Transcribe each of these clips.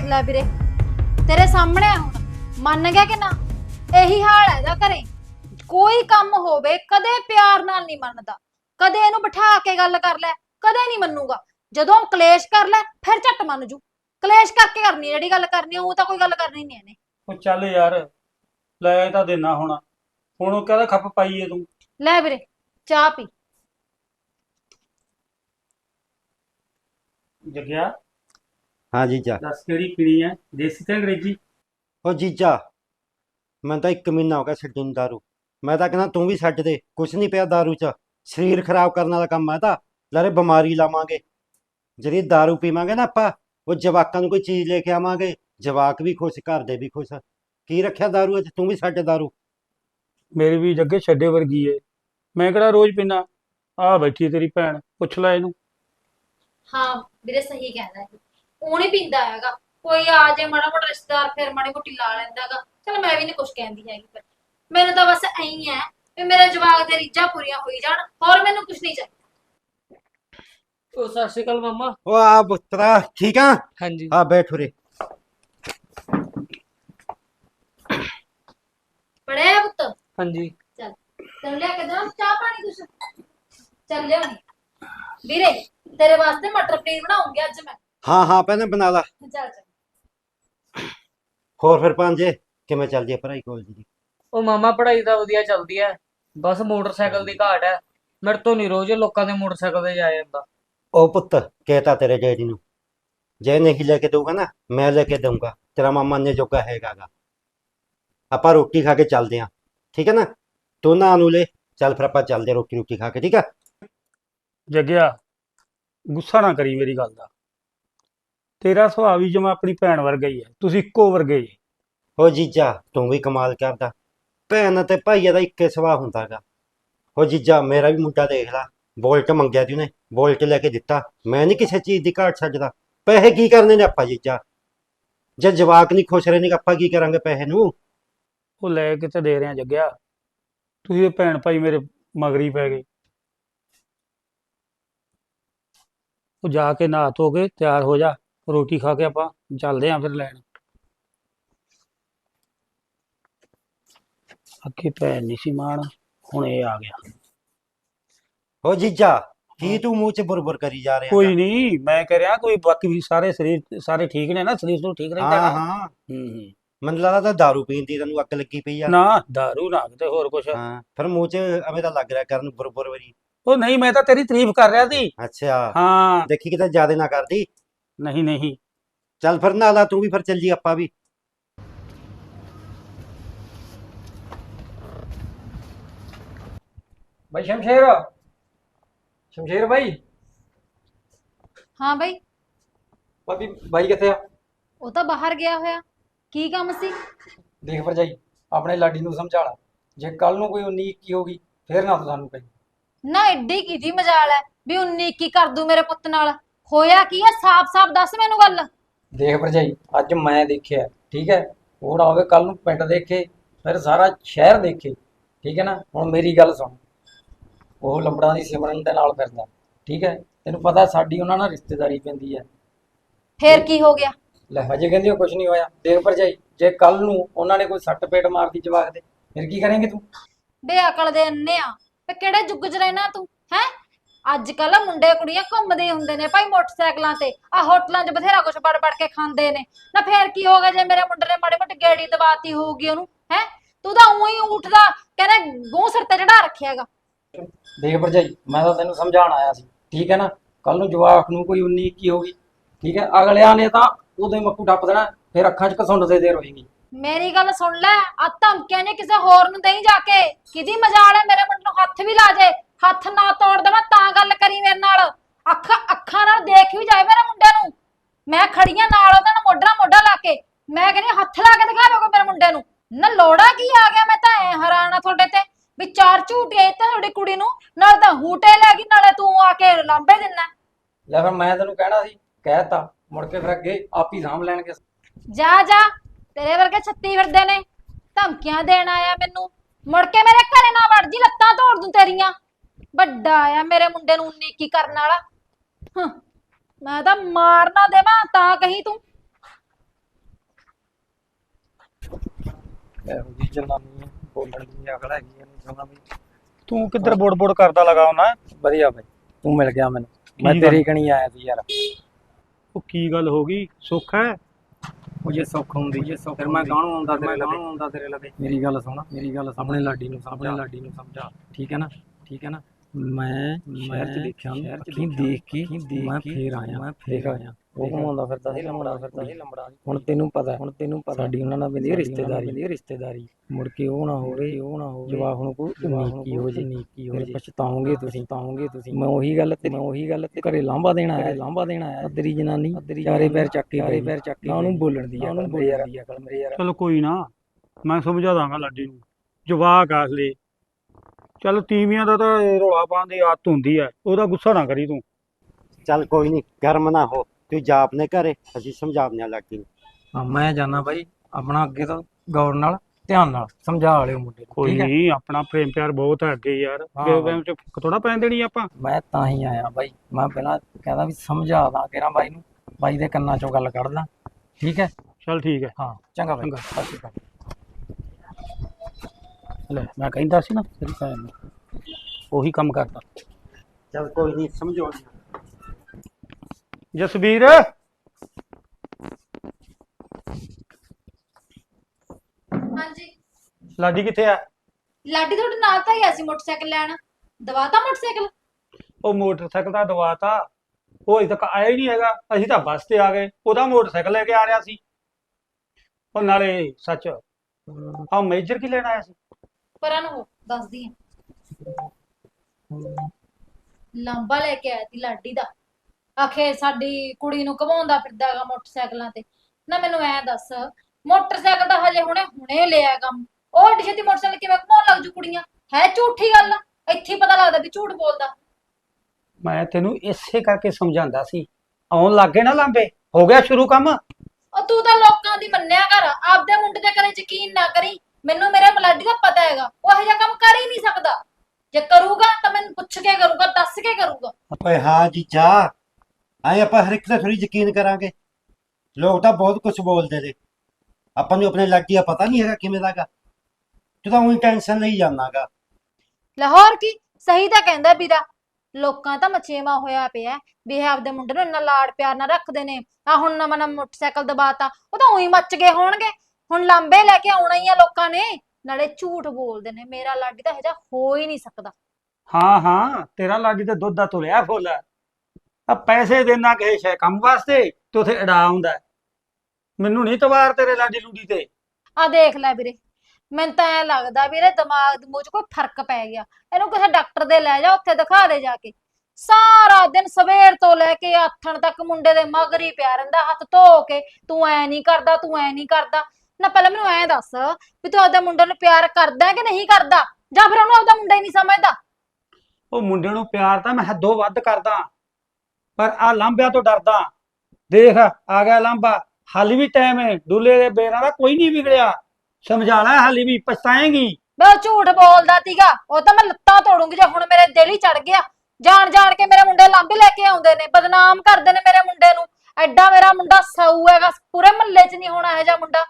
ਦੇਖ ਲੈ ਵੀਰੇ। ਤੇਰੇ ਸਾਹਮਣੇ ਆ ਹੁਣ। ਮੰਨ ਗਿਆ ਕਿ ਨਾ? ਇਹੀ ਹਾਲ ਹੈ ਇਹਦਾ ਘਰੇ। ਕੋਈ ਕੰਮ ਹੋਵੇ ਕਦੇ ਪਿਆਰ ਨਾਲ ਨਹੀਂ ਮੰਨਦਾ। ਕਦੇ ਇਹਨੂੰ ਬਿਠਾ ਕੇ ਗੱਲ ਕਰ ਲੈ ਕਦੇ ਨਹੀਂ ਮੰਨੂਗਾ। ਜਦੋਂ ਕਲੇਸ਼ ਕਰ ਲੈ ਫਿਰ ਝੱਟ ਮੰਨ ਜੂ। ਕਲੇਸ਼ ਕਰਕੇ ਕਰਨੀ ਹੈ ਜਿਹੜੀ ਗੱਲ ਕਰਨੀ ਹੈ, ਉਹ ਤਾਂ ਕੋਈ ਗੱਲ ਕਰਨੀ ਨਹੀਂ ਇਹਨੇ। ਉਹ ਚੱਲ ਯਾਰ ਲੈ ਤਾਂ ਦੇਣਾ ਹੁਣ। ਹੁਣ ਉਹ ਕਹਿੰਦਾ ਖੱਪ ਪਾਈਏ ਤੂੰ? ਲੈ ਵੀਰੇ ਚਾਹ ਪੀ। ਜੱਗਿਆ? ਹਾਂ ਜੀਜਾ ਦੱਸ ਕਿਹੜੀ ਪੀਣੀ ਹੈ ਦੇਸੀ ਤੇ ਅੰਗਰੇਜ਼ੀ ਉਹ ਜੀਜਾ ਮੈਂ ਤਾਂ ਇੱਕ ਮਹੀਨਾ ਹੋ ਗਿਆ ਛੱਡੀ ਨੂੰ ਦਾਰੂ ਮੈਂ ਤਾਂ ਕਹਿੰਦਾ ਤੂੰ ਵੀ ਛੱਡ ਦੇ ਕੁਛ ਨਹੀਂ ਪਿਆ ਦਾਰੂ 'ਚ ਸਰੀਰ ਖਰਾਬ ਕਰਨ ਵਾਲਾ ਕੰਮ ਹੈ ਤਾਂ ਲਾਰੇ ਬਿਮਾਰੀ ਲਾਵਾਂਗੇ ਜਿਹੜੀ ਦਾਰੂ ਪੀਵਾਂਗੇ ਨਾ ਆਪਾਂ ਉਹ ਜਵਾਕਾਂ ਨੂੰ ਕੋਈ ਚੀਜ਼ ਲੈ ਕੇ ਆਵਾਂਗੇ ਜਵਾਕ ਵੀ ਖੁਸ਼ ਘਰ ਦੇ ਵੀ ਖੁਸ਼ ਕੀ ਰੱਖਿਆ ਦਾਰੂ 'ਚ ਤੂੰ ਵੀ ਛੱਡ ਦਾਰੂ ਮੇਰੀ ਵੀ ਜੱਗੇ ਛੱਡੇ ਵਰਗੀ ਏ ਮੈਂ ਕਿਹੜਾ ਰੋਜ਼ ਪੀਣਾ ਆ ਬੈਠੀ ਹੈ ਤੇਰੀ ਭੈਣ ਪੁੱਛ ਲੈ ਇਹਨੂੰ ਹਾਂ ਵੀਰੇ ਸਹੀ ਕਹਿੰਦਾ ਇਹ ਉਹ ਨਹੀਂ ਪੀਂਦਾ ਹੈਗਾ। ਕੋਈ ਆ ਜੇ ਮਾੜਾ ਮੋਟਾ ਰਿਸ਼ਤੇਦਾਰ ਫਿਰ ਮਾੜੀ ਮੋਟੀ ਲਾ ਲੈਂਦਾਗਾ ਚਲ ਮੈਂ ਵੀ ਨਹੀਂ ਕੁਝ ਕਹਿੰਦੀ ਹੈਗੀ ਫਿਰ ਮੈਨੂੰ ਤਾਂ ਬਸ ਐਂ ਹੀ ਵੀ ਮੇਰੇ ਜਵਾਕ ਦੇ ਰੀਝਾਂ ਪੂਰੀਆਂ ਹੋਈ ਜਾਣ ਹੋਰ ਮੈਨੂੰ ਕੁਝ ਨਹੀਂ ਚਾਹੀਦਾ। ਉਹ ਸਤਿ ਸ਼੍ਰੀ ਅਕਾਲ ਮਾਮਾ। ਉਹ ਆ ਪੁੱਤਰਾ ਠੀਕ ਆ? ਹਾਂਜੀ। ਆ ਬੈਠ ਉਰੇ। ਪੜਿਆ ਪੁੱਤ? ਹਾਂਜੀ। ਚੱਲ ਤੈਨੂੰ ਲਿਆ ਕੇ ਦੇਵਾਂ ਚਾਹ ਪਾਣੀ ਕੁਛ? ਚੱਲ ਵੀਰੇ ਤੇਰੇ ਵਾਸਤੇ ਮਟਰ ਪਨੀਰ ਬਣਾਉਂਗੀ ਅੱਜ ਮੈਂ। ਹਾਂ ਹਾਂ ਪਹਿਲਾਂ ਬਣਾ ਲਾ। ਚੱਲ ਚੱਲ। ਹੋਰ ਫਿਰ ਭਾਂਜੇ ਕਿਵੇਂ ਚੱਲਦੀ ਹੈ ਪੜ੍ਹਾਈ ਕਾਲਜ ਦੀ? ਉਹ ਮਾਮਾ ਪੜ੍ਹਾਈ ਤਾਂ ਵਧੀਆ ਚੱਲਦੀ ਹੈ ਬਸ ਮੋਟਰਸਾਈਕਲ ਦੀ ਘਾਟ ਹੈ ਮੇਰੇ ਤੋਂ ਨਹੀਂ ਰੋਜ਼ ਲੋਕਾਂ ਦੇ ਮੋਟਰਸਾਈਕਲ ਤੇ ਜਾਇਆ ਜਾਂਦਾ। ਉਹ ਪੁੱਤ ਕਹਿਤਾ ਤੇਰੇ ਡੈਡੀ ਨੂੰ। ਜੇ ਨਹੀਂ ਲੈ ਕੇ ਦਊਗਾ ਨਾ ਮੈਂ ਲੈ ਕੇ ਦਊਂਗਾ। ਤੇਰਾ ਮਾਮਾ ਨੇ ਜੋਗਾ ਹੈਗਾਗਾ। ਆਪਾਂ ਰੋਟੀ ਖਾ ਕੇ ਚੱਲਦੇ ਆਂ। ਠੀਕ ਹੈ ਨਾ? ਤੂੰ ਨਾ ਨੂੰ ਲੈ। ਚੱਲ ਫਿਰ ਆਪਾਂ ਚੱਲਦੇ ਆਂ ਰੋਟੀ ਰੋਟੀ ਖਾ ਕੇ ਠੀਕ ਆ? ਜੱਗਿਆ ਗੁੱਸਾ ਨਾ ਕਰੀ ਮੇਰੀ ਗੱਲ ਦਾ। ਤੇਰਾ ਸੁਭਾਅ ਵੀ ਜਿਵੇਂ ਆਪਣੀ ਭੈਣ ਵਰਗਾ ਹੀ ਹੈ। ਤੁਸੀਂ ਇੱਕੋ ਵਰਗੇ ਜੀ। ਹੋ ਜੀਜਾ ਤੂੰ ਵੀ ਕਮਾਲ ਕਰਦਾ। ਭੈਣ ਅਤੇ ਭਾਈਆ ਦਾ ਇੱਕੇ ਸੁਭਾਅ ਹੁੰਦਾਗਾ ਹੋ ਜੀਜਾ ਮੇਰਾ ਵੀ ਮੁੰਡਾ ਦੇਖ ਲਾ। ਬੋਲਟ ਮੰਗਿਆ ਸੀ ਉਹਨੇ ਬੋਲਟ ਲੈ ਕੇ ਦਿੱਤਾ। ਮੈਂ ਨਹੀਂ ਕਿਸੇ ਚੀਜ਼ ਦੀ ਘਾਟ ਛੱਡਦਾ। ਪੈਸੇ ਕੀ ਕਰਨੇ ਨੇ ਆਪਾਂ ਜੀਜਾ? ਜੇ ਜਵਾਕ ਨਹੀਂ ਖੁਸ਼ ਰਹਿਣਗੇ ਆਪਾਂ ਕੀ ਕਰਾਂਗੇ ਪੈਸੇ ਨੂੰ? ਉਹ ਲੈ ਕੇ ਤੇ ਦੇ ਰਿਆਂ ਜੱਗਿਆ। ਤੁਸੀਂ ਇਹ ਭੈਣ ਭਾਈ ਮੇਰੇ ਮਗਰੀ ਪੈ ਗਏ। ਉਹ ਜਾ ਕੇ ਨਹਾ ਧੋ ਕੇ ਤਿਆਰ ਹੋ ਜਾ। ਰੋਟੀ ਖਾ ਕੇ ਆਪਾਂ ਚੱਲਦੇ ਆਂ ਫਿਰ ਲੈਣ। ਅੱਗੇ ਭੈਣ ਨਹੀਂ ਸੀ ਮਾਣ ਹੁਣ ਇਹ ਆ ਗਿਆ। ਹੋ ਜੀਜਾ ਕੀ ਤੂੰ ਮੂੰਹ 'ਚ ਬੁਰਬੁਰ ਕਰੀ ਜਾ ਰਿਹਾ ਕੋਈ ਨਹੀਂ ਮੈਂ ਕਹਿ ਰਿਹਾ ਕੋਈ ਬਾਕੀ ਵੀ ਸਾਰੇ ਸਰੀਰ ਸਾਰੇ ਠੀਕ ਨੇ ਨਾ ਸਰੀਰ ਤੋਂ ਠੀਕ ਰਹਿੰਦਾ ਹਾਂ ਨਾ ਹਾਂ। ਹੂੰ ਹੂੰ। ਮੈਨੂੰ ਲੱਗਦਾ ਤਾਂ ਦਾਰੂ ਪੀਣ ਦੀ ਤੈਨੂੰ ਅੱਗ ਲੱਗੀ ਪਈ ਆ। ਨਾ दारू ਨਾ ਕਿਤੇ ਹੋਰ ਕੁਛ। ਹਾਂ ਫਿਰ ਮੂੰਹ 'ਚ ਐਵੇਂ ਤਾਂ ਲੱਗ ਰਿਹਾ ਕਰਨ ਬੁਰਬੁਰ ਵਰੀ। ਉਹ ਨਹੀਂ ਮੈਂ ਤਾਂ ਤੇਰੀ ਤਾਰੀਫ ਕਰ ਰਿਹਾ ਸੀ। ਅੱਛਾ। ਹਾਂ। ਦੇਖੀ ਕਿਤੇ ਜ਼ਿਆਦਾ ਨਾ ਕਰਦੀ। ਨਹੀਂ ਨਹੀਂ। ਚੱਲ ਫਿਰ ਨਾ ਲਾ ਤੂੰ ਵੀ ਫਿਰ ਚੱਲ ਜੀ ਆਪਾਂ ਵੀ। ਭਾਈ ਸ਼ਮਸ਼ੇਰ। ਸ਼ਮਸ਼ੇਰ ਭਾਈ ਹਾਂ ਬਈ। ਭਾਬੀ ਭਾਈ ਕਿੱਥੇ ਆ? ਉਹ ਤਾਂ ਬਾਹਰ ਗਿਆ ਹੋਇਆ। ਕੀ ਕੰਮ ਸੀ? ਦੇਖ ਭਰਜਾਈ ਆਪਣੇ ਲਾਡੀ ਨੂੰ ਸਮਝਾ ਲਾ। ਜੇ ਕੱਲ ਨੂੰ ਕੋਈ 19 21 ਹੋਗੀ ਫੇਰ ਨਾ ਤੂੰ ਸਾਨੂੰ ਕਹੀਂ। ਨਾ ਐਡੀ ਕੀਤੀ ਮਜਾਲ ਹੈ? ਵੀ 19 21 ਕਰ ਦੂ ਮੇਰੇ ਪੁੱਤ ਨਾਲ। ਹੋਇਆ ਕੀ ਹੈ ਸਾਫ਼-ਸਾਫ਼ ਦੱਸ ਮੈਨੂੰ ਗੱਲ। ਦੇਖ ਭਰਜਾਈ ਅੱਜ ਮੈਂ ਦੇਖਿਆ ਠੀਕ ਹੈ? ਉਹ ਨਾ ਹੋਵੇ ਕੱਲ ਨੂੰ ਪਿੰਡ ਦੇਖੇ ਫਿਰ ਸਾਰਾ ਸ਼ਹਿਰ ਦੇਖੇ ਠੀਕ ਹੈ ਨਾ? ਹੁਣ ਮੇਰੀ ਗੱਲ ਸੁਣ। ਉਹ ਲੰਬੜਾਂ ਦੀ ਸਿਮਰਨ ਦੇ ਨਾਲ ਫਿਰਦਾ ਠੀਕ ਹੈ? ਤੈਨੂੰ ਪਤਾ ਸਾਡੀ ਉਹਨਾਂ ਨਾਲ ਰਿਸ਼ਤੇਦਾਰੀ ਪੈਂਦੀ ਹੈ। ਫੇਰ ਕੀ ਹੋ ਗਿਆ? ਲੈ ਹਜੇ ਕਹਿੰਦੀ ਕੁਝ ਨਹੀਂ ਹੋਇਆ। ਦੇਖ ਭਰਜਾਈ ਜੇ ਕੱਲ ਨੂੰ ਉਹਨਾਂ ਨੇ ਕੋਈ ਸੱਟ ਪੇਟ ਮਾਰਦੀ ਜਵਾਕ ਦੇ ਫਿਰ ਕੀ ਕਰੇਂਗੇ ਤੂੰ? ਬੇ ਅਕਲ ਦੇ ਅੰਨੇ ਆ ਤੇ ਕਿਹੜੇ ਯੁੱਗ 'ਚ ਰਹਿਣਾ ਤੂੰ ਹੈ? ਅੱਜ ਕੱਲ ਮੁੰਡੇ ਕੁੜੀਆਂ ਘੁੰਮਦੇ ਹੁੰਦੇ ਨੇ ਭਾਈ ਮੋਟਰਸਾਈਕਲਾਂ ਤੇ। ਆ ਹੋਟਲਾਂ 'ਚ ਬਥੇਰਾ ਕੁਝ ਬੜ ਬੜ ਕੇ ਖਾਂਦੇ ਨੇ। ਨਾ ਫੇਰ ਕੀ ਹੋ ਗਿਆ ਜੇ ਮੇਰੇ ਮੁੰਡੇ ਨੇ ਮਾੜੇ ਮੋਟੇ ਗੇੜੀ ਦਵਾਤੀ ਹੋਊਗੀ ਉਹਨੂੰ ਹੈ? ਤੂੰ ਤਾਂ ਉਹੀ ਉੱਠਦਾ ਕਹਿੰਦਾ ਗੂੰ ਸਿਰ ਤੇ ਚੜਾ ਰੱਖਿਆਗਾ ਦੇਖ ਭਰਜਾਈ ਮੈਂ ਤਾਂ ਤੈਨੂੰ ਸਮਝਾਉਣ ਆਇਆ ਸੀ। ਠੀਕ ਹੈ ਨਾ? ਕੱਲ ਨੂੰ ਜਵਾਕ ਨੂੰ ਕੋਈ 19 21 ਹੋਗੀ ਠੀਕ ਹੈ? ਅਗਲਿਆਂ ਨੇ ਤਾਂ ਉਦੋਂ ਹੀ ਮੱਕੂ ਟੱਪ ਦੇਣਾ ਫਿਰ ਅੱਖਾਂ 'ਚ ਘਸੁੰਡ ਦੇ ਦੇਰ ਹੋਏਗੀ। ਮੇਰੀ ਗੱਲ ਸੁਣ ਲੈ ਆ ਧਮਕੀਆਂ ਨੇ ਕਿਸੇ ਹੋਰ ਨੂੰ ਦੇਈ ਜਾ ਕੇ। ਕਿਦੀ ਮਜਾਲ ਹੈ ਮੇਰੇ ਮੁੰਡੇ ਨੂੰ ਹੱਥ ਵੀ ਲਾ ਜੇ। ਹੱਥ ਨਾ ਤੋੜ ਦੇਵਾਂ ਤਾਂ ਗੱਲ ਕਰੀ ਮੇਰੇ ਨਾਲ। ਅੱਖ ਅੱਖਾਂ ਨਾਲ ਦੇਖ ਵੀ ਜਾਏ ਮੇਰੇ ਮੁੰਡੇ ਨੂੰ। ਮੈਂ ਖੜੀਆਂ ਨਾਲ ਉਹਦੇ ਨਾਲ ਮੋਢਾ ਮੋਢਾ ਲਾ ਕੇ। ਮੈਂ ਕਹਿੰਦੀ ਹੱਥ ਲਾ ਕੇ ਦਿਖਾਵੇ ਕੋਈ ਮੇਰੇ ਮੁੰਡੇ ਨੂੰ। ਨਾ ਲੋੜਾ ਕੀ ਆ ਗਿਆ ਮੈਂ ਤਾਂ ਐ ਹੈਰਾਨ ਤੁਹਾਡੇ ਤੇ। ਵੀ ਚਾਰ ਝੂਟੀਆਂ ਇੱਥੇ ਤੁਹਾਡੀ ਕੁੜੀ ਨੂੰ ਨਾਲ ਤਾਂ ਹੂਟੇ ਲੈ ਗਈ ਨਾਲੇ ਤੂੰ ਆ ਕੇ ਲਾਂਬੇ ਦਿੰਨਾ। ਲੈ ਫਿਰ ਮੈਂ ਤੈਨੂੰ ਕਹਿਣਾ ਸੀ ਕਹਿਤਾ ਮੁੜ ਕੇ ਫਿਰ ਅੱਗੇ ਆਪ ਹੀ ਸਾਂਭ ਲੈਣਗੇ ਜਾ ਜਾ। ਤੇਰੇ ਵਰਗੇ ਛੱਤੀ ਫਿਰਦੇ ਨੇ। ਧਮਕੀਆਂ ਦੇਣ ਆਇਆ ਮੈਨੂੰ। ਮੁੜ ਕੇ ਮੇਰੇ ਘਰੇ ਨਾ ਵੜ ਜੀ ਲੱਤਾਂ ਤੋੜ ਦੂੰ ਤੇਰੀਆਂ। ਵੱਡਾ ਆ ਮੇਰੇ ਮੁੰਡੇ ਨੂੰ ਉਨੀ ਕੀ ਕਰਨ ਵਾਲਾ। ਮੈਂ ਤਾਂ ਮਾਰ ਨਾ ਤਾਂ ਕਹੀਂ ਤੂੰ। ਤੂੰ ਕਿੱਧਰ ਬੋੜ ਬੋੜ ਕਰਦਾ ਲਗਾ ਹੁਣਾ ਵਧੀਆ ਬਈ ਤੂੰ ਮਿਲ ਗਿਆ ਮੈਨੂੰ। ਮੈਂ ਤੇਰੀ ਕਣੀ ਆਇਆ ਸੀ ਯਾਰ। ਉਹ ਕੀ ਗੱਲ ਹੋ ਗਈ? ਸੁੱਖ ਹੈ? ਉਹ ਜੇ ਸੁੱਖ ਹੁੰਦੀ ਜੇ ਸੁੱਖ ਫਿਰ ਮੈਂ ਕਾਹਨੂੰ ਆਉਂਦਾ ਤੇਰੇ ਲਵੇ ਆਉਂਦਾ ਤੇਰੇ ਲਵੇ ਮੇਰੀ ਗੱਲ ਸੁਣਾ ਮੇਰੀ ਗੱਲ ਸੁਣ। ਆਪਣੇ ਲਾਡੀ ਨੂੰ ਸਮਝਾ ਆਪਣੇ ਲਾਡੀ ਨੂੰ ਸਮਝਾ। ਠੀਕ ਹੈ ਨਾ? ਠੀਕ ਹੈ ਨਾ? ਮੈਂ ਸ਼ਹਿਰ ਚ ਦੇਖਿਆ ਸ਼ਹਿਰ ਚ ਦੇਖ ਕੇ ਮੈਂ ਫੇਰ ਆਇਆ ਮੈਂ ਫੇਰ ਆਇਆ। ਉਹ ਘੁੰਮਾਉਂਦਾ ਫਿਰਦਾ ਸੀ ਲੰਬੜਾ ਫਿਰਦਾ ਸੀ ਲੰਬੜਾ ਹੁਣ ਤੈਨੂੰ ਪਤਾ ਹੁਣ ਤੈਨੂੰ ਪਤਾ ਸਾਡੀ ਉਹਨਾਂ ਨਾਲ ਬੰਦੀ ਰਿਸ਼ਤੇਦਾਰੀ। ਰਿਸ਼ਤੇਦਾਰੀ। ਮੁੜ ਕੇ ਉਹ ਨਾ ਹੋਵੇ ਉਹ ਨਾ ਹੋਵੇ। ਜਵਾਬ ਹੁਣ ਕੋਈ ਨੀਕੀ ਹੋ ਜੇ ਨੀਕੀ ਹੋ ਜੇ। ਪਛਤਾਓਗੇ ਤੁਸੀਂ। ਤਾਓਗੇ ਤੁਸੀਂ। ਮੈਂ ਉਹੀ ਗੱਲ ਤੇ ਮੈਂ ਉਹੀ ਗੱਲ ਤੇ ਘਰੇ ਲਾਂਭਾ ਦੇਣਾ ਆਇਆ ਲਾਂਭਾ ਦੇਣਾ ਆਇਆ ਤੇਰੀ ਜਨਾਨੀ ਚਾਰੇ ਪੈਰ ਚੱਕ ਕੇ ਚਾਰੇ ਪੈਰ ਚੱਕ ਕੇ ਉਹਨੂੰ ਬੋਲਣ ਦੀ ਉਹਨੂੰ ਬੋਲਣ ਦੀ ਅਕਲ ਮੇਰੇ ਯਾਰ। ਚਲੋ ਕੋਈ ਨਾ ਮੈਂ ਸਮਝਾ ਦਾਂਗਾ ਲਾਡੀ ਨੂੰ। ਜਵਾਕ ਆ ਹਲੇ ਚਲ ਤੀਵੀਆਂ ਦਾ ਤਾਂ ਰੌਲਾ ਪਾਉਣ ਦੀ ਆਦਤ ਹੁੰਦੀ ਹੈ ਉਹਦਾ ਗੁੱਸਾ ਨਾ ਕਰੀ ਤੂੰ। ਚੱਲ ਕੋਈ ਨਹੀਂ ਗਰਮ ਨਾ ਹੋ ਤੂੰ ਜਾ ਆਪਣੇ ਘਰੇ ਅਸੀਂ ਸਮਝਾਵਨੇ ਲੱਗੀ। ਹਾਂ ਮੈਂ ਜਾਣਾ ਬਾਈ ਆਪਣਾ ਅੱਗੇ ਤੋਂ ਗੌਰ ਨਾਲ ਧਿਆਨ ਨਾਲ ਸਮਝਾ ਲਿਓ ਮੁੰਡੇ ਨੂੰ ਕੋਈ ਠੀਕ ਹੈ ਨਹੀਂ ਆਪਣਾ ਪ੍ਰੇਮ ਪਿਆਰ ਬਹੁਤ ਹੈ ਅੱਗੇ ਯਾਰ ਹਾਂ, ਕਿ ਹਾਂ। ਚ ਥੋੜਾ ਪੈਣ ਦੇਣੀ ਆਪਾਂ। ਮੈਂ ਤਾਂ ਹੀ ਆਇਆ ਬਾਈ ਮੈਂ ਪਹਿਲਾਂ ਕਹਿੰਦਾ ਵੀ ਸਮਝਾ ਦਾਂ ਕਿਰਾਂ ਬਾਈ ਨੂੰ ਬਾਈ ਦੇ ਕੰਨਾਂ ਚੋਂ ਗੱਲ ਕੱਢ ਦਾਂ ਠੀਕ ਹੈ? ਚਲ ਠੀਕ ਹੈ। ਹਾਂ ਚੰਗਾ ਬਾਈ ਚੰਗਾ। ਸਤਿ ਸ਼੍ਰੀ ਅਕਾਲ। ਲੈ ਮੈਂ ਕਹਿੰਦਾ ਸੀ ਨਾ ਤੇਰੀ ਭੈਣ ਨੂੰ ਉਹੀ ਕੰਮ ਕਰਦਾ। ਚੱਲ ਕੋਈ ਨਹੀਂ ਸਮਝਾਉਣੇ ਜਸਵੀਰ। ਹਾਂਜੀ। ਲਾਡੀ ਕਿੱਥੇ ਆ? ਲਾਡੀ ਤੁਹਾਡੇ ਨਾਲ ਤਾਂ ਗਿਆ ਸੀ ਮੋਟਰਸਾਈਕਲ ਲੈਣ। ਦਵਾਤਾ ਮੋਟਰਸਾਈਕਲ? ਉਹ ਮੋਟਰਸਾਈਕਲ ਦਾ ਦਵਾਤਾ। ਉਹ ਅਜੇ ਤੱਕ ਆਇਆ ਹੀ ਨਹੀਂ ਹੈਗਾ। ਅਸੀਂ ਤਾਂ ਬੱਸ ਤੇ ਆ ਗਏ। ਉਹਦਾ ਮੋਟਰਸਾਈਕਲ ਲੈ ਕੇ ਆ ਰਿਹਾ ਸੀ। ਉਹ ਨਾਲੇ ਸੱਚ ਆ ਮੇਜਰ ਕੀ ਲੈਣ ਆਇਆ ਸੀ? ਪਰਾਂ ਨੂੰ ਹੋ ਦੱਸਦੀ ਆ। ਲੰਬਾ ਲੈ ਕੇ ਆਇਆ ਲਾਡੀ ਦਾ। ਆਖੇ ਸਾਡੀ ਕੁੜੀ ਨੂੰ ਘਵਾਉਂਦਾ ਫਿਰਦਾ ਹੈਗਾ ਮੋਟਰਸਾਈਕਲਾਂ ਤੇ। ਨਾ ਮੈਨੂੰ ਐ ਦੱਸ ਮੋਟਰਸਾਈਕਲ ਤਾਂ ਹਜੇ ਹੁਣੇ ਹੁਣੇ ਲਿਆ ਕੰਮ। ਉਹ ਏਡੀ ਛੇਤੀ ਮੋਟਰਸਾਈਕਲ ਕਿਵੇਂ ਘਵਾਉਣ ਲੱਗ ਜੂ ਕੁੜੀਆਂ? ਹੈ ਝੂਠੀ ਗੱਲ ਆ? ਇੱਥੇ ਹੀ ਪਤਾ ਲੱਗਦਾ ਵੀ ਝੂਠ ਬੋਲਦਾ। ਮੈਂ ਤੈਨੂੰ ਇਸੇ ਕਰਕੇ ਸਮਝਾਉਂਦਾ ਸੀ। ਆਉਣ ਲੱਗੇ ਨਾ ਲਾਂਬੇ? ਹੋ ਗਿਆ ਸ਼ੁਰੂ ਕੰਮ? ਉਹ ਤੂੰ ਤਾਂ ਲੋਕਾਂ ਦੀ ਮੰਨਿਆ ਕਰ। ਆਪਦੇ ਮੁੰਡੇ ਤੇ ਕਦੇ ਯਕੀਨ ਨਾ ਕਰੀ। ਮੈਨੂੰ ਮੇਰੇ ਮਲਾਡੀ ਦਾ ਪਤਾ ਹੈਗਾ। ਉਹ ਇਹੋ ਜਿਹਾ ਕੰਮ ਕਰ ਹੀ ਨਹੀਂ ਸਕਦਾ। ਜੇ ਕਰੂਗਾ ਤਾਂ ਮੈਨੂੰ ਪੁੱਛ ਕੇ ਕਰੂਗਾ ਦੱਸ ਕੇ ਕਰੂਗਾ। ਓਏ ਹਾਂ ਜੀ ਜਾ ਐ ਆਪਾਂ ਹਰ ਇੱਕ ਤੇ ਥੋੜੀ ਯਕੀਨ ਕਰਾਂਗੇ। ਲੋਕ ਤਾਂ ਬਹੁਤ ਕੁਝ ਬੋਲਦੇ ਨੇ। ਆਪਾਂ ਨੂੰ ਆਪਣੇ ਲਾਡੀ ਦਾ ਪਤਾ ਨਹੀਂ ਹੈਗਾ ਕਿਵੇਂ ਦਾਗਾ ਤੂੰ ਤਾਂ ਉਹੀ ਟੈਨਸ਼ਨ ਲਈ ਜਾਣਾਗਾ ਲਾਹੌਰ ਕੀ? ਸਹੀ ਤਾਂ ਕਹਿੰਦਾ ਵੀਰਾ। ਲੋਕਾਂ ਤਾਂ ਮਚੇਵਾ ਹੋਇਆ ਪਿਆ। ਵੀ ਇਹ ਆਪਦੇ ਮੁੰਡੇ ਨੂੰ ਇੰਨਾ ਲਾਡ ਪਿਆਰ ਨਾਲ ਰੱਖਦੇ ਨੇ। ਆ ਹੁਣ ਨਵਾਂ ਨਵਾਂ ਮੋਟਰਸਾਈਕਲ ਦਬਾਤਾ। ਉਹ ਤਾਂ ਉਹੀ ਮੱਚ ਗਏ ਹੋਣਗੇ। ਹੁਣ ਲਾਂਬੇ ਲੈ ਕੇ ਆਉਣਾ ਹੀ ਆ ਲੋਕਾਂ ਨੇ ਨਾਲੇ ਝੂਠ ਬੋਲਦੇ ਨੇ ਮੇਰਾ ਲਾਡੀ ਤਾਂ ਇਹੋ ਜਿਹਾ ਹੋ ਹੀ ਨਹੀਂ ਸਕਦਾ। ਹਾਂ ਹਾਂ ਤੇਰਾ ਲਾਡੀ ਤੇ ਦੁੱਧ ਦਾ ਤੁਲਿਆ ਫੁੱਲ ਆ। ਪੈਸੇ ਦੇਣਾ ਕਿਸੇ ਸ਼ੈ ਕੰਮ ਵਾਸਤੇ ਤੇ ਉਥੇ ਅੜਾ ਹੁੰਦਾ। ਮੈਨੂੰ ਨਹੀਂ ਤਵਾਰ ਤੇਰੇ ਲਾਡੀ ਲੂਡੀ ਤੇ। ਆ ਦੇਖ ਲੈ ਵੀਰੇ ਮੈਨੂੰ ਤਾਂ ਐ ਲੱਗਦਾ ਵੀ ਇਹਦੇ ਦਿਮਾਗ ਦੇ ਮੂੰਹ 'ਚ ਕੋਈ ਫ਼ਰਕ ਪੈ ਗਿਆ। ਇਹਨੂੰ ਕਿਸੇ ਡਾਕਟਰ ਦੇ ਲੈ ਜਾ ਉੱਥੇ ਦਿਖਾ ਦੇ ਜਾ ਕੇ। ਸਾਰਾ ਦਿਨ ਸਵੇਰ ਤੋਂ ਲੈ ਕੇ ਆਥਣ ਤੱਕ ਮੁੰਡੇ ਦੇ ਮਗਰ ਹੀ ਪਿਆ ਰਹਿੰਦਾ ਹੱਥ ਧੋ ਕੇ ਤੂੰ ਐ ਨਹੀਂ ਕਰਦਾ ਤੂੰ ਐ ਨਹੀਂ ਕਰਦਾ। ਨਾ ਪਹਿਲਾਂ ਮੈਨੂੰ ਐ ਦੱਸ ਵੀ ਤੂੰ ਆਪਦੇ ਮੁੰਡੇ ਨੂੰ ਪਿਆਰ ਕਰਦਾ ਹੈ ਕਿ ਨਹੀਂ ਕਰਦਾ? ਜਾਂ ਫਿਰ ਉਹਨੂੰ ਆਪਦਾ ਮੁੰਡਾ ਹੀ ਨਹੀਂ ਸਮਝਦਾ? ਉਹ ਮੁੰਡੇ ਨੂੰ ਪਿਆਰ ਤਾਂ ਮੈਂ ਹੱਦੋਂ ਵੱਧ ਕਰਦਾ। ਪਰ ਆ ਲਾਂਬਿਆਂ ਤੋਂ ਡਰਦਾ। ਦੇਖ ਆ ਗਿਆ ਲਾਂਬਾ ਹਾਲੀ ਵੀ ਟਾਈਮ ਹੈ। ਡੁੱਲੇ ਦੇ ਬੇਰਾਂ ਦਾ ਕੋਈ ਨਹੀਂ ਵਿਗੜਿਆ। ਸਮਝਾ ਲੈ ਹਾਲੀ ਵੀ ਪਛਤਾਏਂਗੀ। ਬੇ ਉਹ ਝੂਠ ਬੋਲਦਾ ਤੀਗਾ ਉਹ ਤਾਂ ਮੈਂ ਲੱਤਾਂ ਤੋੜੂੰਗੀ ਜੇ ਹੁਣ ਮੇਰੇ ਦਿਲ ਹੀ ਚੜ ਗਿਆ। ਜਾਣ ਜਾਣ ਕੇ ਮੇਰੇ ਮੁੰਡੇ ਲਾਂਬੇ ਲੈ ਕੇ ਆਉਂਦੇ ਨੇ ਬਦਨਾਮ ਕਰਦੇ ਨੇ ਮੇਰੇ ਮੁੰਡੇ ਨੂੰ। ਐਡਾ ਮੇਰਾ ਮੁੰਡਾ ਸਾਊ ਹੈਗਾ। ਪੂਰੇ ਮਹੱਲੇ 'ਚ ਨਹੀਂ ਹੋਣਾ ਇਹੋ ਜਿਹਾ ਮੁੰਡਾ।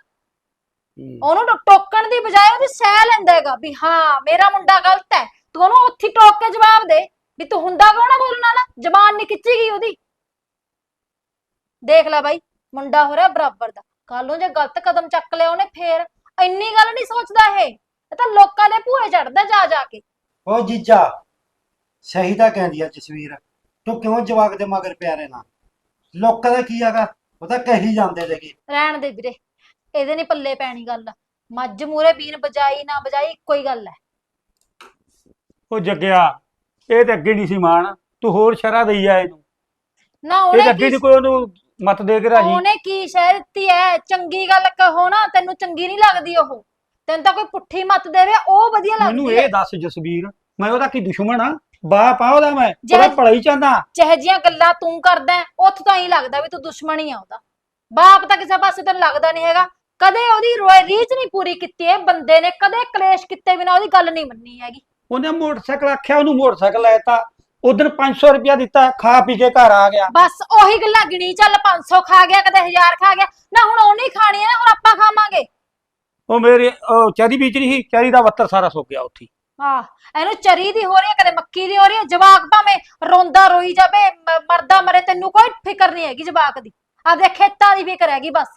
ਉਹਨੂੰ ਟੋ- ਟੋਕਣ ਦੀ ਬਜਾਏ ਉਹਦੀ ਸਹਿ ਲੈਂਦਾ ਹੈਗਾ ਵੀ ਹਾਂ ਮੇਰਾ ਮੁੰਡਾ ਗਲਤ ਹੈ। ਤੂੰ ਉਹਨੂੰ ਉੱਥੇ ਹੀ ਟੋਕ ਕੇ ਜਵਾਬ ਦੇ ਵੀ ਤੂੰ ਹੁੰਦਾ ਕੌਣ ਆ ਬੋਲਣ ਵਾਲਾ? ਜ਼ਬਾਨ ਨਹੀਂ ਖਿੱਚੀ ਗਈ ਉਹਦੀ। ਦੇਖ ਲੈ ਬਾਈ ਮੁੰਡਾ ਹੋ ਰਿਹਾ ਬਰਾਬਰ ਦਾ। ਕੱਲ ਨੂੰ ਜੇ ਗਲਤ ਕਦਮ ਚੱਕ ਲਿਆ ਉਹਨੇ ਫੇਰ ਇੰਨੀ ਗੱਲ ਨਹੀਂ ਸੋਚਦਾ ਇਹ। ਇਹ ਤਾਂ ਲੋਕਾਂ ਦੇ ਭੂਏ ਚੜਦਾ ਜਾ ਜਾ ਕੇ। ਓ ਜੀਜਾ ਸਹੀ ਤਾਂ ਕਹਿੰਦੀ ਆ ਜਸਵੀਰ। ਤੂੰ ਕਿਉਂ ਜਵਾਕ ਦੇ ਮਗਰ ਪਿਆ ਰਹਿਣਾ? ਲੋਕਾਂ ਦਾ ਕੀ ਹੈਗਾ? ਉਹ ਤਾਂ ਕਹੀ ਜਾਂਦੇ ਨੇਗੇ। ਰਹਿਣ ਦੇ ਵੀਰੇ। ਇਹਦੇ ਨਹੀਂ ਪੱਲੇ ਪੈਣੀ ਗੱਲ। ਮੱਝ ਮੂਰੇ ਬੀਨ ਬਜਾਈ ਨਾ ਬਜਾਈ ਇੱਕੋ ਹੀ ਗੱਲ ਹੈ। ਉਹ ਜੱਗਿਆ ਇਹ ਤੇ ਅੱਗੇ ਨਹੀਂ ਸੀ ਮਾਣ। ਤੂੰ ਹੋਰ ਸ਼ਰਾ ਦਈ ਆ ਇਹਨੂੰ। ਨਾ ਇਹ ਉਹਨੇ ਤਾਂ ਅੱਗੇ ਕੀ ਨਹੀਂ ਕੋਈ ਉਹਨੂੰ ਮਤ ਦੇ ਕੇ ਰਾਜੀ। ਉਹਨੇ ਕੀ ਸ਼ਹਿ ਦਿੱਤੀ ਐ ਚੰਗੀ ਗੱਲ ਕਹੋ ਨਾ ਤੈਨੂੰ ਚੰਗੀ ਨਹੀਂ ਲੱਗਦੀ ਉਹ। ਤੈਨੂੰ ਤਾਂ ਕੋਈ ਪੁੱਠੀ ਮੱਤ ਦੇਵੇ ਉਹ ਵਧੀਆ ਮੈਨੂੰ ਲੱਗਦੀ ਐ ਇਹ ਦੱਸ ਜਸਵੀਰ ਮੈਂ ਉਹਦਾ ਕੀ ਦੁਸ਼ਮਣ ਆ ਬਾਪ ਆ ਉਹਦਾ ਮੈਂ ਜੇ- ਉਹਦਾ ਭਲਾ ਹੀ ਚਾਹੁੰਦਾ। ਜਿਹੇ ਗੱਲਾਂ ਤੂੰ ਕਰਦਾ ਹੈ, ਉੱਥੋਂ ਤਾਂ ਹੀ ਲੱਗਦਾ ਵੀ ਤੂੰ ਦੁਸ਼ਮਣ ਹੀ ਆ ਉਹਦਾ। ਬਾਪ ਤਾਂ ਕਿਸੇ ਪਾਸੇ ਤੈਨੂੰ ਲੱਗਦਾ ਨਹੀਂ ਹੈਗਾ। ਕਦੇ ਉਹਦੀ ਰੋਏ ਰੀਝ ਨਹੀਂ ਪੂਰੀ ਕੀਤੀ ਇਹ ਬੰਦੇ ਨੇ ਕਦੇ ਕਲੇਸ਼ ਕੀਤੇ ਬਿਨਾ ਉਹਦੀ ਗੱਲ ਨਹੀਂ ਮੰਨੀ ਹੈਗੀ। ਉਹਨੇ ਮੋਟਰਸਾਈਕਲ ਆਖਿਆ ਉਹਨੂੰ ਮੋਟਰਸਾਈਕਲ ਲੈਤਾ ਉਧਰ 500 ਰੁਪਇਆ ਦਿੱਤਾ ਖਾ ਪੀ ਕੇ ਘਰ ਆ ਗਿਆ। ਬਸ ਉਹੀ ਗੱਲਾਂ ਗਿਣੀ ਚੱਲ 500 ਖਾ ਗਿਆ ਕਦੇ 1000 ਖਾ ਗਿਆ। ਨਾ ਹੁਣ ਉਹਨੇ ਹੀ ਖਾਣੀ ਹੈ ਹੁਣ ਆਪਾਂ ਖਾਵਾਂਗੇ। ਉਹ ਮੇਰੇ ਉਹ ਚੈਰੀ ਬੀਜ ਰਹੀ ਸੀ ਚੈਰੀ ਦਾ ਵੱਤਰ ਸਾਰਾ ਸੁੱਕ ਗਿਆ ਉੱਥੇ। ਆਹ ਇਹਨੂੰ ਚਰੀ ਦੀ ਹੋ ਰਹੀ ਹੈ ਕਦੇ ਮੱਕੀ ਦੀ ਹੋ ਰਹੀ ਹੈ ਜਵਾਕ ਭਾਵੇਂ ਰੋਂਦਾ ਰੋਈ ਜਾਵੇ ਮਰਦਾ ਮਰੇ ਤੈਨੂੰ ਕੋਈ ਫਿਕਰ ਨਹੀਂ ਹੈਗੀ ਜਵਾਕ ਦੀ। ਆਪਦੇ ਖੇਤਾਂ ਦੀ ਫਿਕਰ ਹੈਗੀ ਬਸ।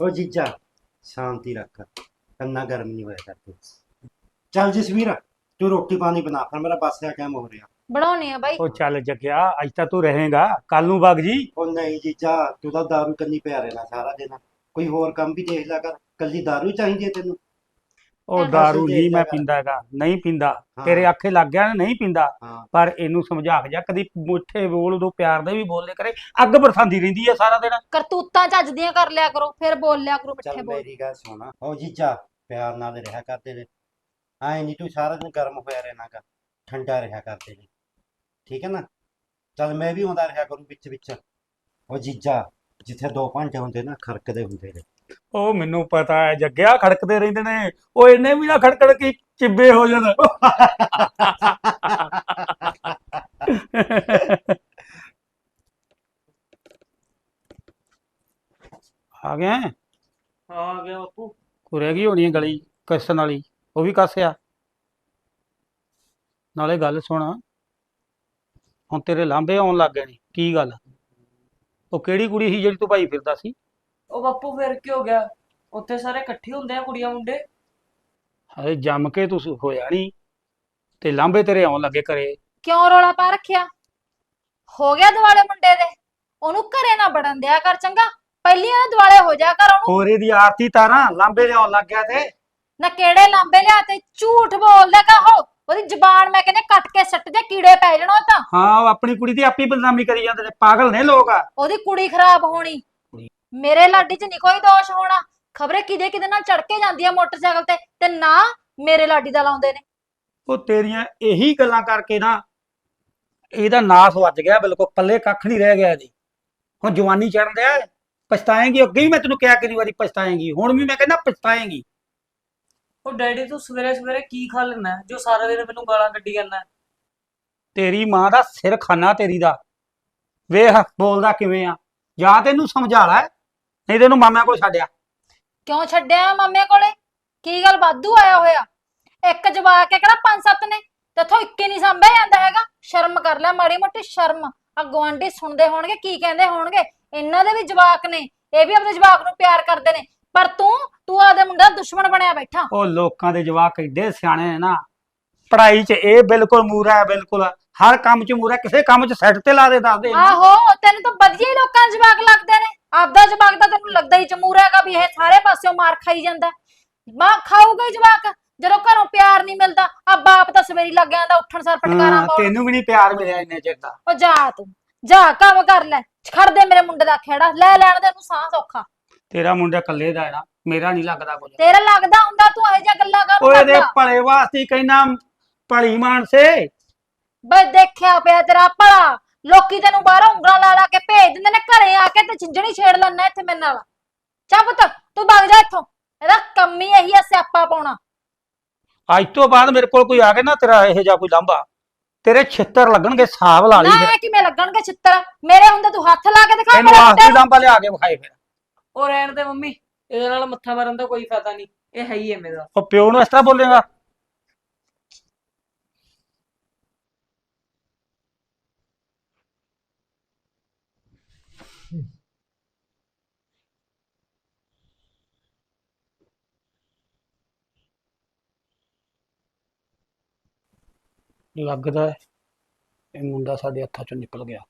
ਉਹ ਜੀਜਾ ਸ਼ਾਂਤੀ ਰੱਖ। ਕੰਨਾ ਗਰਮ ਨਹੀਂ ਹੋਇਆ ਕਰਦੇ। ਚੱਲ ਜਸਵੀਰ ਤੂੰ ਰੋਟੀ ਪਾਣੀ ਬਣਾ ਫਿਰ ਮੇਰਾ ਬੱਸ ਦਾ ਕੰਮ ਹੋ ਰਿਹਾ। ਬਣਾਉਣੀ ਆ ਬਾਈ। ਉਹ ਚੱਲ ਜੱਗਿਆ ਅੱਜ ਤਾਂ ਤੂੰ ਰਹੇਗਾ। ਕੱਲ ਨੂੰ ਵਗ ਜੀ। ਉਹ ਨਹੀਂ ਜੀਜਾ ਤੂੰ ਤਾਂ ਦਾਰੂ ਕੰਨੀ ਪਿਆ ਰਹਿਣਾ ਸਾਰਾ ਦਿਨ। ਕੋਈ ਹੋਰ ਕੰਮ ਵੀ ਦੇਖ ਲਿਆ ਕਰ ਕੱਲੀ ਦਾਰੂ ਚਾਹੀਦੀ ਹੈ ਤੈਨੂੰ। ਉਹ ਦੇਖ ਨਹੀਂ ਮੈਂ। ਪੀਂਦਾ ਹੈਗਾ ਨਹੀਂ ਪੀਂਦਾ। ਤੇਰੇ ਆਖੇ ਲੱਗ ਗਿਆ ਨਾ ਨਹੀਂ ਪੀਂਦਾ। ਹਾਂ। ਪਰ ਇਹਨੂੰ ਸਮਝਾ ਕੇ ਜਾ ਕਦੀ ਮੁੱਠੇ ਬੋਲ ਉਦੋਂ ਪਿਆਰ ਦੇ ਵੀ ਬੋਲੇ ਕਰੇ। ਅੱਗ ਬਰਸਾਉਂਦੀ ਰਹਿੰਦੀ ਹੈ ਸਾਰਾ ਦਿਨ। ਕਰਤੂਤਾਂ ਚੱਜ ਦੀਆਂ ਕਰ ਲਿਆ ਕਰੋ ਫਿਰ ਬੋਲ ਲਿਆ ਕਰੋ ਮਿੱਠੇ ਚੱਲ ਬੋਲ। ਮੇਰੀ ਗੱਲ ਸੁਣ। ਉਹ ਜੀਜਾ ਪਿਆਰ ਨਾਲ ਰਿਹਾ ਕਰਦੇ ਨੇ ਐ ਨਹੀਂ ਤੂੰ ਸਾਰਾ ਦਿਨ ਗਰਮ ਹੋਇਆ ਰਹਿਣਾ ਕਰ ਠੰਡਾ ਰਿਹਾ ਕਰਦੇ ਨੇ ਠੀਕ ਹੈ ਨਾ? ਚੱਲ ਮੈਂ ਵੀ ਆਉਂਦਾ ਰਿਹਾ ਕਰੂੰ ਵਿੱਚ ਵਿੱਚ ਉਹ ਜੀਜਾ ਜਿੱਥੇ ਦੋ ਭਾਂਡੇ ਹੁੰਦੇ ਨਾ ਖਰਕਦੇ ਹੁੰਦੇ ਨੇ। ਉਹ ਮੈਨੂੰ ਪਤਾ ਹੈ ਜੱਗਿਆ ਖੜਕਦੇ ਰਹਿੰਦੇ ਨੇ। ਉਹ ਇਹਨੇ ਵੀ ਨਾ ਖੜਕੜ ਕੇ ਚਿੱਬੇ ਹੋ ਜਾਣ। ਆ ਗਿਆ ਆ ਗਿਆ ਬਾਪੂ। ਕੁਰਿਆ ਕੀ ਹੋਣੀ ਹੈ ਗਲੀ ਕਸਣ ਵਾਲੀ। ਉਹ ਵੀ ਕੱਸਿਆ ਨਾਲੇ ਗੱਲ ਸੁਣ। ਹੁਣ ਤੇਰੇ ਲਾਂਬੇ ਆਉਣ ਲੱਗ ਗਏ ਨੇ। ਕੀ ਗੱਲ? ਉਹ ਕਿਹੜੀ ਕੁੜੀ ਸੀ ਜਿਹੜੀ ਤੂੰ ਭਾਈ ਫਿਰਦਾ ਸੀ? ਉਹ ਬਾਪੂ ਫਿਰ ਕੀ ਹੋ ਗਿਆ? ਉੱਥੇ ਸਾਰੇ ਇਕੱਠੇ ਹੁੰਦੇ ਆ ਕੁੜੀਆਂ ਮੁੰਡੇ? ਹਏ ਜੰਮ ਕੇ ਤੂੰ ਹੋਇਆ ਨਹੀਂ ਤੇ ਲਾਂਬੇ ਤੇਰੇ ਆਉਣ ਲੱਗੇ ਘਰੇ। ਕਿਉਂ ਰੋਲਾ ਪਾ ਰੱਖਿਆ? ਹੋ ਗਿਆ ਦਿਵਾਲੇ ਮੁੰਡੇ ਦੇ। ਉਹਨੂੰ ਘਰੇ ਨਾ ਵੜਨ ਦਿਆ ਕਰ ਚੰਗਾ। ਪਹਿਲੀ ਨਾ ਦਿਵਾਲੇ ਹੋ ਜਾ ਕਰ ਉਹਨੂੰ। ਹੋਰੇ ਦੀ ਆਰਤੀ ਤਾਰਾਂ ਲਾਂਬੇ ਲਿਆਉਣ ਲੱਗ ਗਿਆ ਤੇ। ਨਾ ਕਿਹੜੇ ਲਾਂਬੇ ਲਿਆ ਤੇ ਝੂਠ ਬੋਲਦਾ ਕਹੋ ਉਹਦੀ ਜ਼ਬਾਨ ਮੈਂ ਕਹਿੰਦੇ ਕੱਟ ਕੇ ਸੱਟ ਦੇ ਕੀੜੇ ਪੈ ਜਾਣ ਉਹ ਤਾਂ। ਹਾਂ ਉਹ ਆਪਣੀ ਕੁੜੀ ਦੀ ਆਪੀ ਬਦਨਾਮੀ ਕਰੀ ਜਾਂਦੇ ਨੇ। ਪਾਗਲ ਨੇ ਲੋਕ। ਆ ਉਹਦੀ ਕੁੜੀ ਖਰਾਬ ਹੋਣੀ। ਮੇਰੇ ਲਾਡੀ 'ਚ ਨਹੀਂ ਕੋਈ ਦੋਸ਼ ਹੋਣਾ। ਖਬਰੇ ਕਿਦੇ ਕਿਦੇ ਨਾਲ ਚੜ ਕੇ ਜਾਂਦੀ ਆ ਮੋਟਰਸਾਈਕਲ ਤੇ ਤੇ ਨਾ ਮੇਰੇ ਲਾਡੀ ਦਾ ਲਾਉਂਦੇ ਨੇ। ਉਹ ਤੇਰੀਆਂ ਇਹੀ ਗੱਲਾਂ ਕਰਕੇ ਨਾ ਇਹਦਾ ਨਾਸ ਵੱਜ ਗਿਆ ਬਿਲਕੁਲ ਪੱਲੇ ਕੱਖ ਨਹੀਂ ਰਹਿ ਗਿਆ ਇਹਦੀ ਹੁਣ ਜਵਾਨੀ ਚੜਨ ਦਿਆ ਪਛਤਾਏਂਗੀ ਅੱਗੇ ਵੀ ਮੈਂ ਤੈਨੂੰ ਕਿਹਾ ਕਿੰਨੀ ਵਾਰੀ ਪਛਤਾਏਂਗੀ ਹੁਣ ਵੀ ਮੈਂ ਕਹਿੰਦਾ ਪਛਤਾਏਂਗੀ। ਉਹ ਡੈਡੀ ਤੂੰ ਸਵੇਰੇ ਸਵੇਰੇ ਕੀ ਖਾ ਲੈਣਾ ਜੋ ਸਾਰਾ ਦਿਨ ਮੈਨੂੰ ਗਾਲਾਂ ਕੱਢੀ ਜਾਂਦਾ। ਤੇਰੀ ਮਾਂ ਦਾ ਸਿਰ ਖਾਨਾ ਤੇਰੀ ਦਾ। ਵੇਖ ਬੋਲਦਾ ਕਿਵੇਂ ਆ ਜਾਂ ਤੈਨੂੰ ਸਮਝਾ ਲੈ। ਨਹੀਂ ਤੈਨੂੰ ਮਾਮਿਆਂ ਕੋਲ ਛੱਡਿਆ ਕਿਉਂ ਛੱਡਿਆ ਮਾਮੇ ਕੋਲੇ? ਕੀ ਗੱਲ ਵਾਧੂ ਆਇਆ ਹੋਇਆ? ਇੱਕ ਜਵਾਕ ਹੈ ਕਿਹੜਾ ਪੰਜ ਸੱਤ ਨੇ? ਤੇਥੋਂ ਇੱਕੇ ਨਹੀਂ ਸੰਭਿਆ ਜਾਂਦਾ ਹੈਗਾ। ਸ਼ਰਮ ਕਰ ਲੈ ਮਾੜੀ ਮੋਟੀ ਸ਼ਰਮ। ਆ ਗੁਆਂਢੀ ਸੁਣਦੇ ਹੋਣਗੇ ਕੀ ਕਹਿੰਦੇ ਹੋਣਗੇ? ਇਹਨਾਂ ਦੇ ਵੀ ਜਵਾਕ ਨੇ। ਇਹ ਵੀ ਆਪਣੇ ਜਵਾਕ ਨੂੰ ਪਿਆਰ ਕਰਦੇ ਨੇ। ਪਰ ਤੂੰ ਤੂੰ ਆਦੇ ਮੁੰਡਾ ਦਾ ਦੁਸ਼ਮਣ ਬਣਿਆ ਬੈਠਾ। ਉਹ ਲੋਕਾਂ ਦੇ ਜਵਾਕ ਏਡੇ ਸਿਆਣੇ ਨੇ ਨਾ। ਪੜ੍ਹਾਈ 'ਚ ਇਹ ਬਿਲਕੁਲ ਮੂਰਾ ਹੈ ਬਿਲਕੁਲ। ਹਰ ਕੰਮ 'ਚ ਮੂਰਾ ਕਿਸੇ ਕੰਮ 'ਚ ਸੈੱਟ ਤੇ ਲਾ ਦੇ ਦੱਸਦੇ ਇਹਨੂੰ। ਆਹੋ ਤੈਨੂੰ ਤਾਂ ਵਧੀਆ ਹੀ ਲੋਕਾਂ ਦੇ ਜਵਾਕ ਲੱਗਦੇ ਨੇ। ਆਪਦਾ ਜਵਾਕ ਤਾਂ ਤੈਨੂੰ ਲੱਗਦਾ ਹੀ ਚਮੂਰਾ ਹੈਗਾ ਵੀ ਇਹ ਸਾਰੇ ਪਾਸਿਓਂ ਮਾਰ ਖਾਈ ਜਾਂਦਾ। ਮਾਂ ਖਾਊਗਾ ਹੀ ਜਵਾਕ ਜਦੋਂ ਘਰੋਂ ਪਿਆਰ ਨਹੀਂ ਮਿਲਦਾ ਆ ਬਾਪ ਤਾਂ ਸਵੇਰੀ ਲੱਗ ਜਾਂਦਾ ਉੱਠਣ ਸਾਰ ਪਟਕਾਰਾਂ ਹਾਂ, ਪਾਉਣ। ਤੈਨੂੰ ਵੀ ਨਹੀਂ ਪਿਆਰ ਮਿਲਿਆ ਇੰਨੇ ਚਿਰ ਦਾ। ਉਹ ਜਾ ਤੂੰ ਜਾ ਕੰਮ ਕਰ ਲੈ ਖੜ ਦੇ ਮੇਰੇ ਮੁੰਡੇ ਦਾ ਖੇੜਾ ਲੈ ਲੈਣ ਦੇ ਉਹਨੂੰ ਸਾਹ ਸੌਖਾ। ਤੇਰਾ ਮੁੰਡਾ ਇਕੱਲੇ ਦਾ ਹੈ ਨਾ ਮੇਰਾ ਨਹੀਂ ਲੱਗਦਾ ਕੁਝ। ਤੇਰਾ ਲੱਗਦਾ ਹੁੰਦਾ ਤੂੰ ਇਹੋ ਜਿਹੀਆਂ ਗੱਲਾਂ ਕਰ ਓਏ ਦੇ ਭਲੇ ਵਾਸਤੇ ਹੀ ਕਹਿਣਾ ਭਲੀ ਮਾਨਸੇ। ਬਈ ਦੇਖਿਆ ਪਿਆ ਤੇਰਾ ਭਲਾ ਲੋਕੀ ਤੈਨੂੰ ਬਾਹਰੋਂ ਉਂਗਲਾਂ ਲਾ ਲਾ ਕੇ ਭੇਜ ਦਿੰਦੇ ਨੇ ਘਰੇ ਆ ਕੇ ਤੇ ਚਿੰਜਣੀ ਛੇੜ ਲੈਣਾ ਇੱਥੇ ਮੇਰੇ ਨਾਲ। ਚੱਲ ਪੁੱਤ ਤੂੰ ਭੱਗ ਜਾ ਇੱਥੋਂ। ਇਹਦਾ ਕੰਮ ਹੀ ਇਹੀ ਆ ਸਿਆਪਾ ਪਾਉਣਾ। ਅੱਜ ਤੋਂ ਬਾਅਦ ਮੇਰੇ ਕੋਲ ਕੋਈ ਆ ਕੇ ਨਾ ਤੇਰਾ ਇਹੋ ਜਿਹਾ ਕੋਈ ਲਾਂਭਾ। ਤੇਰੇ ਛਿੱਤਰ ਲੱਗਣਗੇ ਹਿਸਾਬ ਲਾ ਲਈ ਨਾ ਫਿਰ। ਇਹ ਕਿਵੇਂ ਲੱਗਣਗੇ ਛਿੱਤਰ? ਮੇਰੇ ਹੁੰਦੇ ਤੂੰ ਹੱਥ ਲਾ ਕੇ ਦਿਖਾ ਇਹਨੂੰ ਮੇਰੇ ਆਖਰੀ। ਲਾਂਭਾ ਲਿਆ ਕੇ ਵਿਖਾਏ ਫਿਰ। ਉਹ ਰਹਿਣ ਦੇ ਮੰਮੀ ਇਹਦੇ ਨਾਲ ਮੱਥਾ ਮਾਰਨ ਦਾ ਕੋਈ ਫਾਇਦਾ ਨਹੀਂ। ਇਹ ਹੈ ਹੀ ਐਵੇਂ ਦਾ। ਉਹ ਪਿਓ ਨੂੰ ਇਸ ਤਰ੍ਹਾਂ ਬੋਲੇਗਾ। ਲੱਗਦਾ ਇਹ ਮੁੰਡਾ ਸਾਡੇ ਹੱਥਾਂ ਚੋਂ ਨਿਕਲ ਗਿਆ।